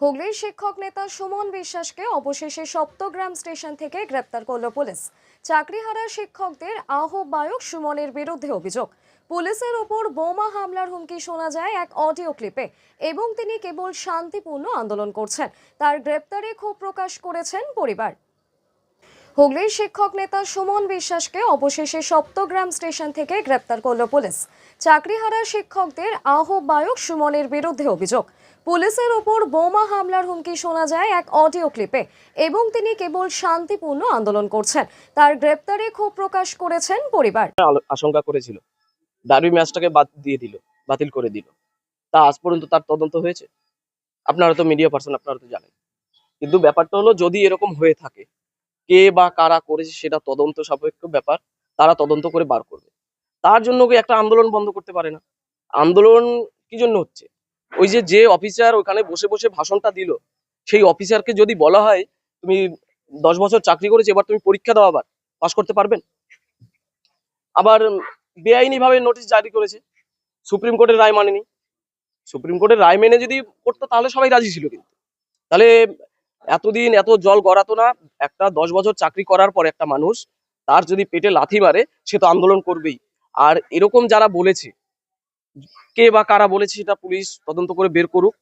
হুগলির শিক্ষক নেতা সুমন বিশ্বাসকে অবশেষে সপ্তগ্রাম স্টেশন থেকে গ্রেপ্তার করল পুলিশ। চাকরিহারা শিক্ষকদের আহ্বায়ক সুমনের বিরুদ্ধে অভিযোগ। পুলিশের ওপর বোমা হামলার হুমকি শোনা যায় এক অডিও ক্লিপে এবং তিনি কেবল শান্তিপূর্ণ আন্দোলন করছেন। তার গ্রেপ্তারে ক্ষোভ প্রকাশ করেছেন পরিবার। হুগলির শিক্ষক নেতা সুমন বিশ্বাসকে অবশেষে সপ্তগ্রাম স্টেশন থেকে গ্রেপ্তার করল পুলিশ। চাকরি চাকরিহারা শিক্ষকদের আহ্বায়ক সুমনের বিরুদ্ধে অভিযোগ। পুলিশের ওপর বোমা হামলার হুমকি শোনা যায় এক অডিও ক্লিপে এবং তিনি কেবল শান্তিপূর্ণ আন্দোলন করছেন। তার গ্রেপ্তারে ক্ষোভ প্রকাশ করেছেন পরিবার। আশঙ্কা করেছিল। ডার্বি ম্যাচটাকে বাদ দিয়ে দিল, বাতিল করে দিল। তা আজ পর্যন্ত তার তদন্ত হয়েছে? আপনারা তো মিডিয়া পার্সন আপনারা তো জানেন। কিন্তু ব্যাপারটা হলো, যদি এরকম হয়ে থাকে কে বা কারা করেছে সেটা তদন্ত সাপেক্ষ ব্যাপার। তারা তদন্ত করে বার করবে। তার জন্য একটা আন্দোলন বন্ধ করতে পারে না। আন্দোলন কি জন্য হচ্ছে? ওই যে যে অফিসার ওখানে বসে বসে ভাষণটা দিল, সেই অফিসারকে যদি বলা হয়, তুমি দশ বছর চাকরি করেছ, এবার তুমি পরীক্ষা দাও আবার। পাশ করতে পারবেন? আবার বেআইনি ভাবে নোটিশ জারি করেছে। সুপ্রিম কোর্টের রায় মানেনি। সুপ্রিম কোর্টের রায় মেনে যদি করতো, তাহলে সবাই রাজি ছিল কিন্তু। তাহলে এতদিন এত জল গড়াতো না, একটা দশ বছর চাকরি করার পর একটা মানুষ, তার যদি পেটে লাথি মারে, সে তো আন্দোলন করবেই। আর এরকম যারা বলেছে, কে বা কারা বলেছে সেটা পুলিশ তদন্ত করে বের করুক।